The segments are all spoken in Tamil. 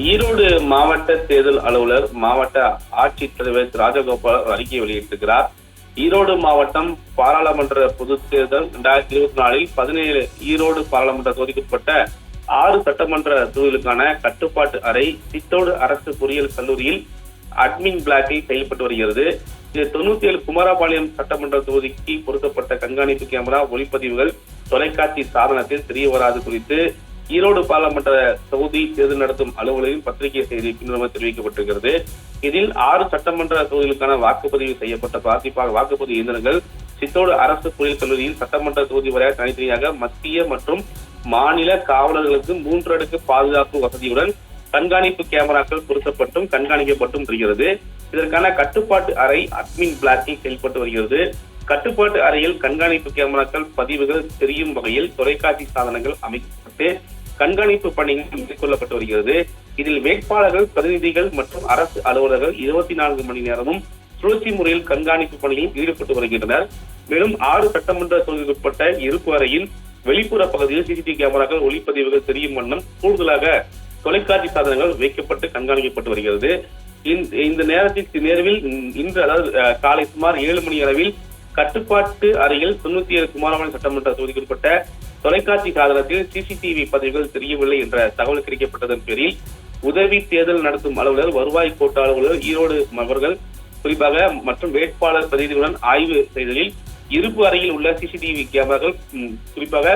ஈரோடு மாவட்ட தேர்தல் அலுவலர் மாவட்ட ஆட்சித்தலைவர் ராஜகோபால் அறிக்கை வெளியிட்டிருக்கிறார். ஈரோடு மாவட்டம் பாராளுமன்ற பொது தேர்தல் இரண்டாயிரத்தி இருபத்தி நாலில் பதினேழு ஈரோடு பாராளுமன்ற தொகுதிக்குட்பட்ட ஆறு சட்டமன்ற தொகுதிகளுக்கான கட்டுப்பாட்டு அறை சித்தோடு அரசு பொறியியல் கல்லூரியில் அட்மின் பிளாக்கில் செயல்பட்டு வருகிறது. இது தொண்ணூத்தி ஏழு குமாரபாளையம் சட்டமன்ற தொகுதிக்கு பொருத்தப்பட்ட கண்காணிப்பு கேமரா ஒளிப்பதிவுகள் தொலைக்காட்சி சாதனத்தில் தெரிய வராது குறித்து ஈரோடு பாராளுமன்ற தொகுதி தேர்தல் நடத்தும் அலுவலகம் பத்திரிகை செய்தி பின்னர் தெரிவிக்கப்பட்டிருக்கிறது. இதில் ஆறு சட்டமன்ற தொகுதிகளுக்கான வாக்குப்பதிவு செய்யப்பட்ட பாதிப்பாக வாக்குப்பதிவு இயந்திரங்கள் சித்தோடு அரசு பொறியியல் கல்லூரியில் சட்டமன்ற தொகுதி வரை தனித்தனியாக மத்திய மற்றும் மாநில காவலர்களுக்கு மூன்று அடுக்கு பாதுகாப்பு வசதியுடன் கண்காணிப்பு கேமராக்கள் பொருத்தப்பட்டும் கண்காணிக்கப்பட்டும் வருகிறது இதற்கான கட்டுப்பாட்டு அறை அட்மின் பிளாக்கில் செயல்பட்டு வருகிறது. கட்டுப்பாட்டு அறையில் கண்காணிப்பு கேமராக்கள் பதிவுகள் தெரியும் வகையில் தொலைக்காட்சி சாதனங்கள் அமைக்கப்பட்டு கண்காணிப்பு பணிகள் மேற்கொள்ளப்பட்டு வருகிறது. இதில் வேட்பாளர்கள் பிரதிநிதிகள் மற்றும் அரசு அலுவலர்கள் இருபத்தி நான்கு மணி நேரமும் சுழற்சி முறையில் கண்காணிப்பு பணியில் ஈடுபட்டு வருகின்றனர். மேலும் ஆறு சட்டமன்ற தொகுதிக்குட்பட்ட இருப்பு அறையில் வெளிப்புற பகுதியில் சிசிடிவி கேமராக்கள் ஒளிப்பதிவுகள் தெரியும் வண்ணம் கூடுதலாக தொலைக்காட்சி சாதனங்கள் வைக்கப்பட்டு கண்காணிக்கப்பட்டு வருகிறது. இந்த- இந்த நேரத்தில் நேர்வில் இன்று அதாவது அஹ், காலை சுமார் ஏழு மணி அளவில் கட்டுப்பாட்டு அறையில் தொண்ணூத்தி ஏழு குமாரமணி சட்டமன்ற தொகுதிக்குட்பட்ட தொலைக்காட்சி சாதனத்தில் சிசிடிவி பதிவுகள் தெரியவில்லை என்ற தகவல் கிடைக்கப்பட்டதன் பேரில் உதவி தேர்தல் நடத்தும் அலுவலர் வருவாய் கோட்ட அலுவலர் ஈரோடு அவர்கள் குறிப்பாக மற்றும் வேட்பாளர் பிரதிநிதிகளுடன் ஆய்வு செய்ததில் இருப்பு அறையில் உள்ள சிசிடிவி கேமராக்கள் குறிப்பாக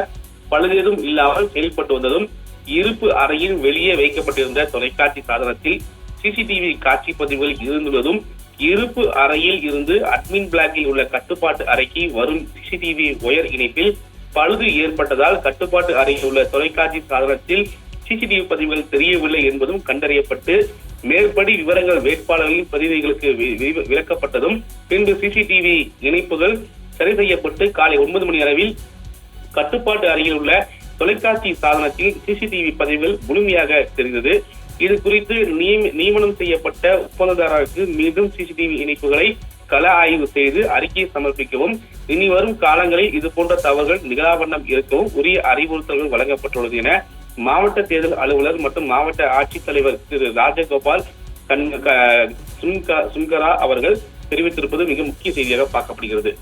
பழுதேதும் இல்லாமல் செயல்பட்டு வந்ததும் இருப்பு அறையின் வெளியே வைக்கப்பட்டிருந்த தொலைக்காட்சி சாதனத்தில் சிசிடிவி காட்சி பதிவுகள் இருந்துள்ளதும் இருப்பு அறையில் இருந்து அட்மின் பிளாக்கில் உள்ள கட்டுப்பாட்டு அறைக்கு வரும் சிசிடிவி ஒயர் இணைப்பில் பழுது ஏற்பட்டதால் கட்டுப்பாட்டு அறையில் உள்ள தொலைக்காட்சி சாதனத்தில் சிசிடிவி பதிவுகள் தெரியவில்லை என்பதும் கண்டறியப்பட்டு மேற்படி விவரங்கள் வேட்பாளர்களின் பிரதிநிதிகளுக்கு விளக்கப்பட்டதும் பின்பு சிசிடிவி இணைப்புகள் சரி செய்யப்பட்டு காலை ஒன்பது மணி அளவில் கட்டுப்பாட்டு அறையில் உள்ள தொலைக்காட்சி சாதனத்தில் சிசிடிவி பதிவுகள் முழுமையாக தெரிந்தது. இது குறித்து நியமனம் செய்யப்பட்ட ஒப்பந்ததாரருக்கு மீண்டும் சிசிடிவி இணைப்புகளை கள ஆய்வு செய்து அறிக்கையை சமர்ப்பிக்கவும். இனி வரும் காலங்களில் இது போன்ற தவறுகள் நிகழாவண்ணம் இருக்கவும் உரிய அறிவுறுத்தல்கள் வழங்கப்பட்டுள்ளது என மாவட்ட தேர்தல் அலுவலர் மற்றும் மாவட்ட ஆட்சித்தலைவர் திரு ராஜகோபால் கண் க- சுன்கரா அவர்கள் தெரிவித்திருப்பது மிக முக்கிய செய்தியாக பார்க்கப்படுகிறது.